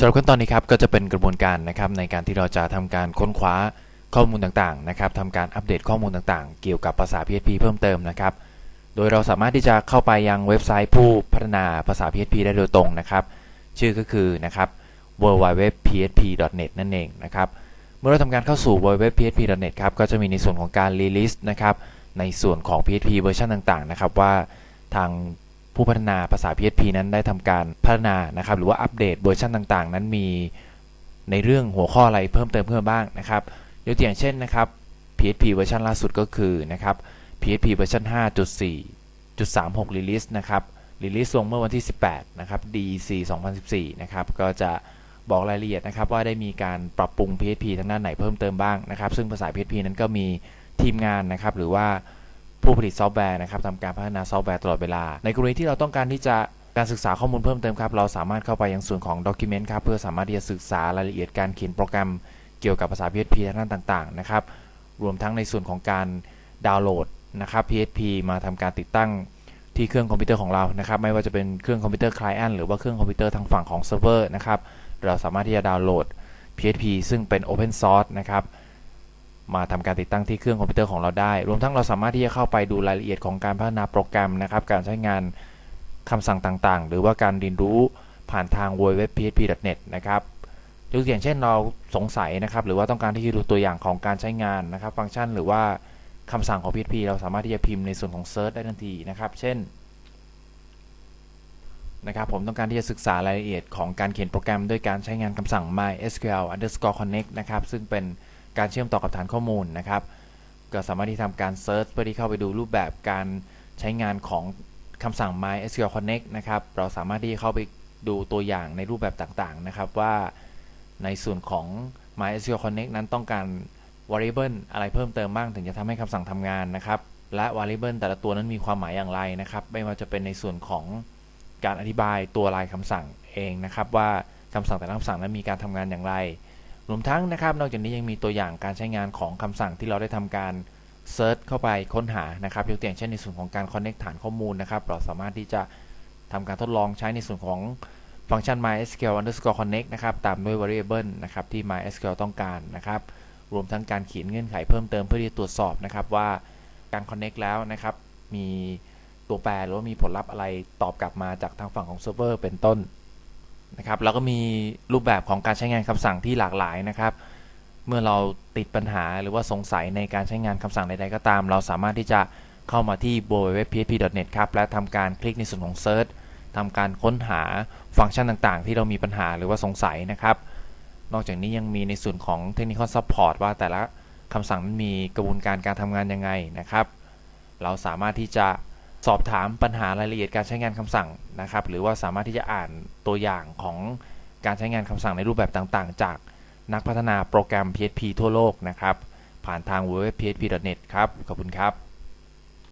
สำหรับขั้นตอนนี้ครับก็จะเป็นกระบวนการนะครับในการที่เราจะทำการค้นคว้าข้อมูลต่างๆนะครับทำการอัปเดตข้อมูลต่างๆ เกี่ยวกับภาษา PHP เพิ่มเติมนะครับ โดยเราสามารถที่จะเข้าไปยังเว็บไซต์ผู้พัฒนาภาษา PHP ได้โดยตรงนะครับ ชื่อก็คือนะครับ www.php.net นั่นเองนะครับ เมื่อเราทำการเข้าสู่ www.php.net ครับก็จะมีในส่วนของการ release นะครับในส่วนของ PHP เวอร์ชันต่างๆนะครับว่าทาง ผู้พัฒนาภาษา PHP นั้นได้ทำการพัฒนานะครับ หรือว่าอัปเดตเวอร์ชันต่างๆ นั้นมีในเรื่องหัวข้ออะไรเพิ่มเติมเพิ่มบ้างนะครับยกตัวอย่างเช่นนะครับ PHP เวอร์ชันล่าสุดก็คือนะครับ PHP เวอร์ชัน5.4.36 release นะครับ release ลงเมื่อวันที่ 18 นะครับ DEC 2014 นะครับ ก็จะบอกรายละเอียดนะครับว่าได้มีการปรับปรุง PHP ทางด้านไหนเพิ่มเติมบ้างนะครับ ซึ่งภาษา PHP นั้นก็มีทีมงานนะครับ หรือว่า ผู้ผลิตซอฟต์แวร์นะครับทำการพัฒนาซอฟต์แวร์ตลอดเวลา ในกรณีที่เราต้องการที่จะการศึกษาข้อมูลเพิ่มเติมครับ เราสามารถเข้าไปยังส่วนของ Document ครับ เพื่อสามารถที่จะศึกษารายละเอียดการเขียนโปรแกรมเกี่ยวกับภาษา PHP ทางด้านต่างๆนะครับ รวมทั้งในส่วนของการดาวน์โหลดนะครับ PHP มาทำการติดตั้งที่เครื่องคอมพิวเตอร์ของเรานะครับ ไม่ว่าจะเป็นเครื่องคอมพิวเตอร์คลายแอนหรือว่าเครื่องคอมพิวเตอร์ทางฝั่งของเซิร์ฟเวอร์นะครับ เราสามารถที่จะดาวน์โหลด PHP ซึ่งเป็น Open Source นะครับ มาทำการติดตั้งที่เครื่องคอมพิวเตอร์ของเราได้ รวมทั้งเราสามารถที่จะเข้าไปดูรายละเอียดของการพัฒนาโปรแกรมนะครับ การใช้งานคำสั่งต่างๆ หรือว่าการเรียนรู้ผ่านทาง www.php.net นะครับยกตัวอย่างเช่นเราสงสัยนะครับ หรือว่าต้องการที่จะดูตัวอย่างของการใช้งานนะครับ ฟังก์ชันหรือว่าคำสั่งของ PHP เราสามารถที่จะพิมพ์ในส่วนของ Search ได้ทันทีนะครับ เช่นนะครับผมต้องการที่จะศึกษารายละเอียดของการเขียนโปรแกรมด้วยการใช้งานคำสั่ง mysql underscore connect นะครับ ซึ่งเป็น การเชื่อมต่อกับฐานข้อมูลนะครับ ก็สามารถที่ทำการ Search เพื่อที่เข้าไปดูรูปแบบการใช้งานของคำสั่ง mysql connect นะครับ เราสามารถที่เข้าไปดูตัวอย่างในรูปแบบต่างๆ นะครับว่าในส่วนของ MySQL Connect นั้นต้องการ variable อะไรเพิ่มเติมบ้างถึงจะทำให้คำสั่งทำงานนะครับ และ variable แต่ละตัวนั้นมีความหมายอย่างไรนะครับ ไม่ว่าจะเป็นในส่วนของการอธิบายตัวลายคำสั่งเองนะครับ ว่าคำสั่งแต่ละคำสั่งนั้นมีการทำงานอย่างไร รวมทั้งนะครับ นอกจากนี้ยังมีตัวอย่างการใช้งานของคำสั่งที่เราได้ทำการ search เข้าไปค้นหานะครับยกตัวอย่างเช่นในส่วนของการ connect ฐานข้อมูลนะครับ เราสามารถที่จะทำการทดลองใช้ในส่วนของฟังก์ชัน mysql underscore connect นะครับ ตามด้วย variable นะครับ ที่ mysql ต้องการนะครับ รวมทั้งการเขียนเงื่อนไขเพิ่มเติมเพื่อที่จะตรวจสอบนะครับว่าการ connect แล้วนะครับ มีตัวแปรหรือว่ามีผลลัพธ์อะไรตอบกลับมาจากทางฝั่งของเซิร์ฟเวอร์เป็นต้น นะครับแล้วก็มีรูปแบบของการใช้งานคำสั่งที่หลากหลายนะครับ เมื่อเราติดปัญหาหรือว่าสงสัยในการใช้งานคำสั่งใดๆก็ตาม เราสามารถที่จะเข้ามาที่ www.php.net ครับและทำการคลิกในส่วนของ Search ทำการค้นหาฟังก์ชันต่างๆ ที่เรามีปัญหาหรือว่าสงสัยนะครับ นอกจากนี้ยังมีในส่วนของ Technical Support ว่าแต่ละคำสั่งนั้นมีกระบวนการการทำงานยังไงนะครับ เราสามารถที่จะ สอบถามปัญหารายละเอียดการใช้งานคำสั่งนะครับ หรือว่าสามารถที่จะอ่านตัวอย่างของการใช้งานคำสั่งในรูปแบบต่างๆ จากนักพัฒนาโปรแกรม PHP ทั่วโลกนะครับ ผ่านทาง www.php.net ครับ ขอบคุณครับ